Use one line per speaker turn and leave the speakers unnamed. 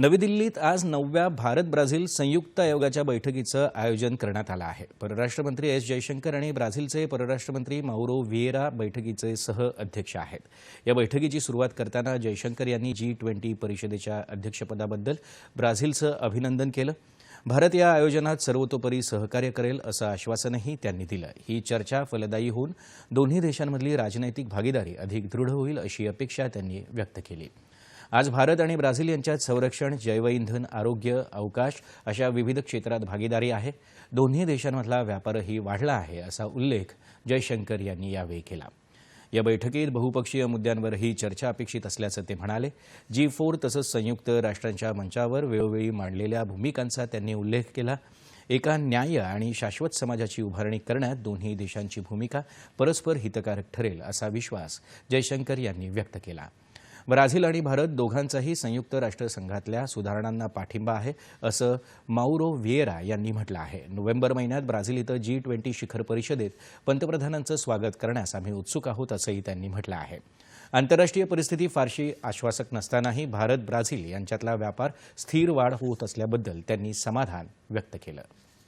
नवी दिल्लीत आज नवव्या भारत ब्राझील संयुक्त आयोगाच्या बैठकीचं आयोजन करण्यात आलं आहे. परराष्ट्रमंत्री एस जयशंकर आणि ब्राझीलचे परराष्ट्रमंत्री माउरो व्हिएरा बैठकीचे सह अध्यक्ष आहेत. या बैठकीची सुरुवात करताना जयशंकर यांनी जी ट्वेंटी परिषदेच्या अध्यक्षपदाबद्दल ब्राझीलचं अभिनंदन केलं. भारत या आयोजनात सर्वतोपरी सहकार्य करेल असं आश्वासनही त्यांनी दिलं. ही चर्चा फलदायी होऊन दोन्ही देशांमधली राजनैतिक भागीदारी अधिक दृढ होईल अशी अपेक्षा त्यांनी व्यक्त केली. आज भारत आणि ब्राझील यांच्यात संरक्षण जैवइंधन आरोग्य अवकाश अशा विविध क्षेत्रात भागीदारी आहे. दोन्ही देशांमधला व्यापारही वाढला आहे असा उल्लेख जयशंकर यांनी यावेळी केला. या बैठकीत बहुपक्षीय मुद्द्यांवरही चर्चा अपेक्षित असल्याचं ते म्हणाले. जी फोर तसंच संयुक्त राष्ट्रांच्या मंचावर वेळोवेळी मांडलेल्या भूमिकांचा त्यांनी उल्लेख केला. एका न्याय आणि शाश्वत समाजाची उभारणी करण्यात दोन्ही देशांची भूमिका परस्पर हितकारक ठरेल असा विश्वास जयशंकर यांनी व्यक्त केला. ब्राझील आणि भारत दोघांचाही संयुक्त राष्ट्रसंघातल्या सुधारणांना पाठिंबा आहे असं माउरो व्हिएरा यांनी म्हटलं आहे. नोव्हेंबर महिन्यात ब्राझील इथं जी ट्वेंटी शिखर परिषदेत पंतप्रधानांचं स्वागत करण्यास आम्ही उत्सुक आहोत असंही त्यांनी म्हटलं आहे. आंतरराष्ट्रीय परिस्थिती फारशी आश्वासक नसतानाही भारत ब्राझील यांच्यातला व्यापार स्थिर वाढ होत असल्याबद्दल त्यांनी समाधान व्यक्त केलं.